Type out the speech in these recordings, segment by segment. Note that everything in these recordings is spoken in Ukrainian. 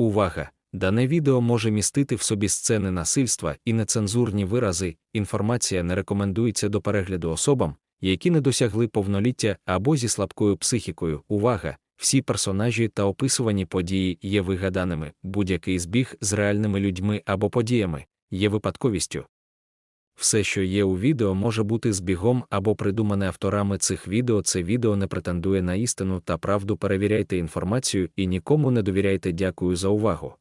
Увага! Дане відео може містити в собі сцени насильства і нецензурні вирази. Інформація не рекомендується до перегляду особам, які не досягли повноліття або зі слабкою психікою. Увага! Всі персонажі та описувані події є вигаданими, будь-який збіг з реальними людьми або подіями є випадковістю. Все, що є у відео, може бути збігом або придумане авторами цих відео. Це відео не претендує на істину та правду. Перевіряйте інформацію і нікому не довіряйте. Дякую за увагу.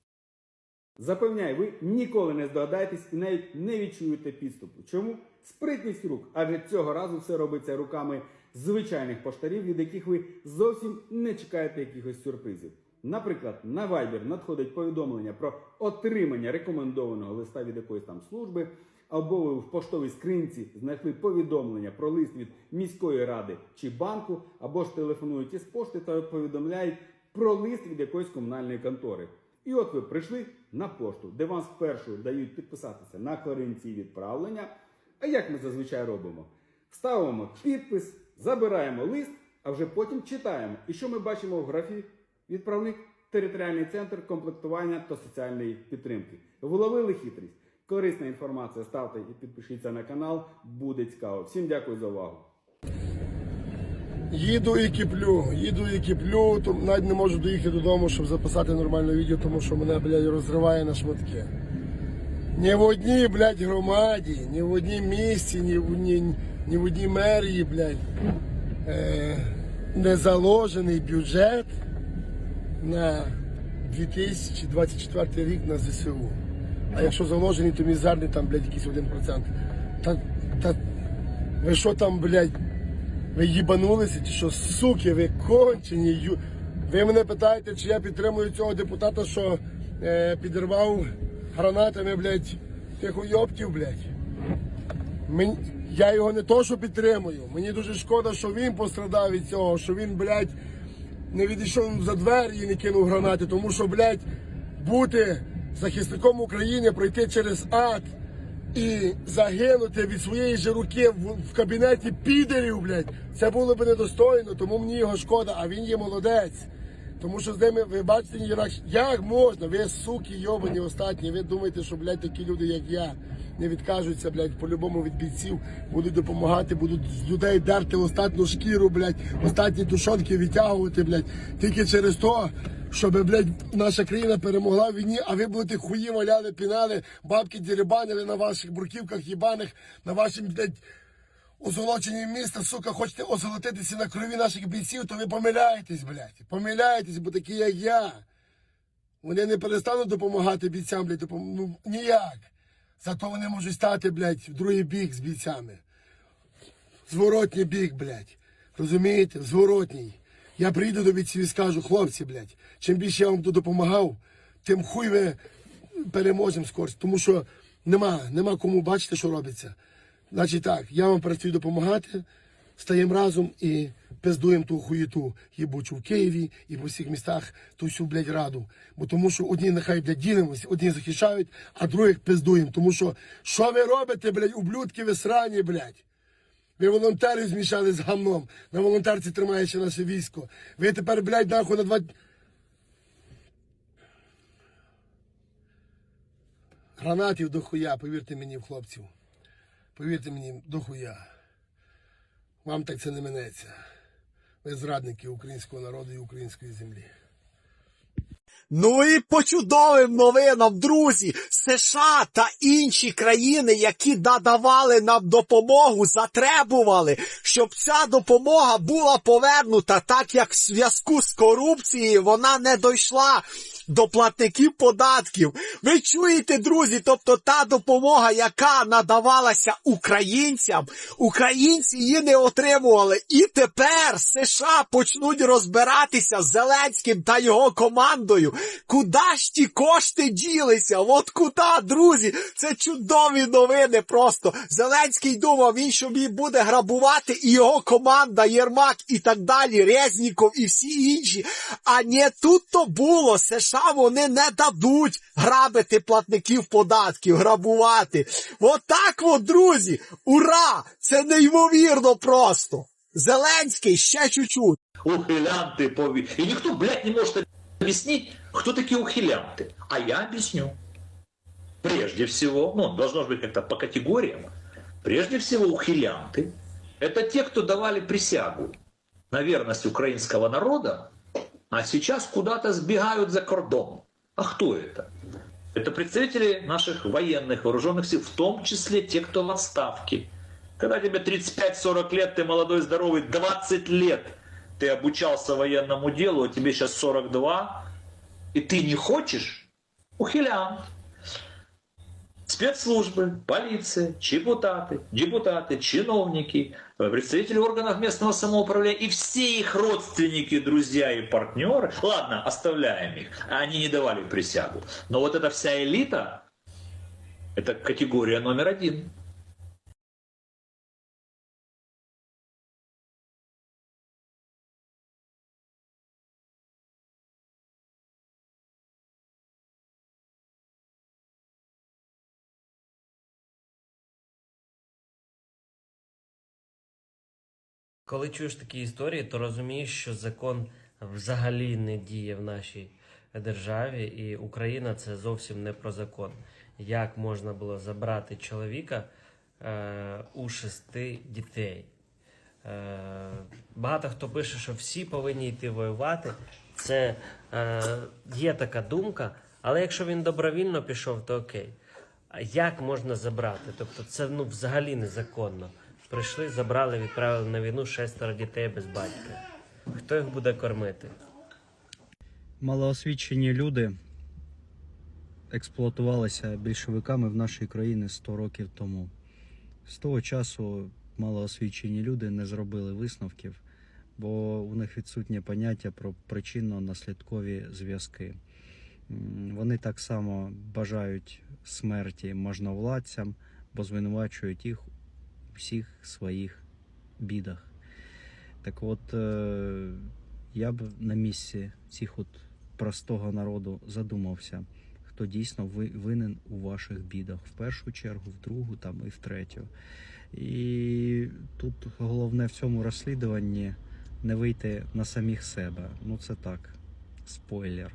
Запевняю, ви ніколи не здогадаєтесь і навіть не відчуєте підступу. Чому? Спритність рук, адже цього разу все робиться руками звичайних поштарів, від яких ви зовсім не чекаєте якихось сюрпризів. Наприклад, на Viber надходить повідомлення про отримання рекомендованого листа від якоїсь там служби, або ви в поштовій скринці знайшли повідомлення про лист від міської ради чи банку, або ж телефонують із пошти та повідомляють про лист від якоїсь комунальної контори. І от ви прийшли на пошту, де вам спершу дають підписатися на корінці відправлення. А як ми зазвичай робимо? Ставимо підпис, забираємо лист, а вже потім читаємо. І що ми бачимо в графі? Відправник територіальний центр комплектування та соціальної підтримки. Вловили хитрість. Корисна інформація. Ставте і підпишіться на канал. Буде цікаво. Всім дякую за увагу. Їду і киплю, їду і киплю, то навіть не можу доїхати додому, щоб записати нормальне відео, тому що мене, блядь, розриває на шматки. Ні в одній, блядь, громаді, ні в одній місті, ні в, ні, ні в одній мерії, блядь, е, не заложений бюджет на 2024 рік на ЗСУ. А якщо заложений, то мізерний там, блядь, якийсь 1%. Та, та ви що там, блядь, ви їбанулися, чи що, суки, ви кончені. Ю... Ви мене питаєте, чи я підтримую цього депутата, що е, підірвав гранатами, блядь, тих уйобків, блядь. Мені... Я його не то, що підтримую. Мені дуже шкода, що він пострадав від цього, що він, блядь, не відійшов за двері і не кинув гранати, тому що, блядь, бути захисником України, пройти через ад і загинути від своєї же руки в, кабінеті підерів, блядь, це було б недостойно, тому мені його шкода, а він є молодець. Тому що з ними, ви бачите, як, як можна, ви суки йобані остатні, ви думаєте, що, блядь, такі люди, як я, не відкажуться, блядь, по-любому від бійців, будуть допомагати, будуть з людей дерти остатню шкіру, блядь, остатні тушонки відтягувати, блядь, тільки через то, щоб, блядь, наша країна перемогла в війні, а ви будете хуї валяли, пінали, бабки деребанили на ваших бурківках їбаних, на вашим, блядь, озолоченні міста, сука, хочете озолотитися на крові наших бійців, то ви помиляєтесь, блядь. Помиляєтесь, бо такі, як я. Вони не перестануть допомагати бійцям, блядь, допом... ну, ніяк. Зато вони можуть стати, блядь, в другий бік з бійцями. Зворотній бік, блядь. Розумієте? Зворотній. Я прийду до бійців і скажу, хлопці, блядь, чим більше я вам тут допомагав, тим хуй ви переможемо скорше. Тому що нема, нема кому бачити, що робиться. Значить так, я вам працюю допомагати, стаємо разом і пиздуємо ту хуєту їбучу в Києві і по всіх містах ту всю, блядь, раду. Бо тому що одні нехай, блядь, ділимося, одні захищають, а других пиздуємо. Тому що що ви робите, блядь, ублюдки ви срані, блядь? Ви волонтерів змішали з гамном. На волонтерці тримає ще наше військо. Ви тепер, блядь, нахуй на два. Гранатів до хуя, повірте мені, хлопців. Повірте мені, до хуя. Вам так це не минеться. Ви зрадники українського народу і української землі. Ну і по чудовим новинам, друзі, США та інші країни, які надавали нам допомогу, затребували, щоб ця допомога була повернута, так як в зв'язку з корупцією вона не дійшла до платників податків. Ви чуєте, друзі? Тобто та допомога, яка надавалася українцям, українці її не отримували. І тепер США почнуть розбиратися з Зеленським та його командою. Куди ж ті кошти ділися? От куди, друзі? Це чудові новини. Просто Зеленський думав, він що буде грабувати, і його команда, Єрмак і так далі, Резніков і всі інші. А не тут то було. США вони не дадуть грабити платників податків, грабувати. От так от, друзі. Ура! Це неймовірно просто. Зеленський ще чуть-чуть. ухилянты пові. И никто, блядь, не может объяснить, Кто такие ухилянты? А я объясню. Прежде всего, ну, должно быть как-то по категориям. Прежде всего, ухилянты – это те, кто давали присягу на верность украинского народа, а сейчас куда-то сбегают за кордон. А кто это? Это представители наших военных вооруженных сил, в том числе те, кто в отставке. Когда тебе 35-40 лет, ты молодой, здоровый, 20 лет ты обучался военному делу, а тебе сейчас 42, и ты не хочешь, ухилянт. Спецслужбы, полиция, депутаты, депутаты, чиновники, представители органов местного самоуправления и все их родственники, друзья и партнеры. Ладно, оставляем их. Они не давали присягу. Но вот эта вся элита, это категория номер один. Коли чуєш такі історії, то розумієш, що закон взагалі не діє в нашій державі, і Україна це зовсім не про закон. Як можна було забрати чоловіка е, у шести дітей? Е, багато хто пише, що всі повинні йти воювати. Це е, є така думка, але якщо він добровільно пішов, то окей. А як можна забрати? Тобто це ну взагалі незаконно. Прийшли, забрали, відправили на війну шестеро дітей без батька. Хто їх буде кормити? Малоосвічені люди експлуатувалися більшовиками в нашій країні 100 років тому. З того часу малоосвічені люди не зробили висновків, бо у них відсутнє поняття про причинно-наслідкові зв'язки. Вони так само бажають смерті можновладцям, бо звинувачують їх всіх своїх бідах. Так от, е, я б на місці цих от простого народу задумався, хто дійсно ви- винен у ваших бідах. В першу чергу, в другу там і в третю. І тут головне в цьому розслідуванні не вийти на самих себе. Ну це так, спойлер.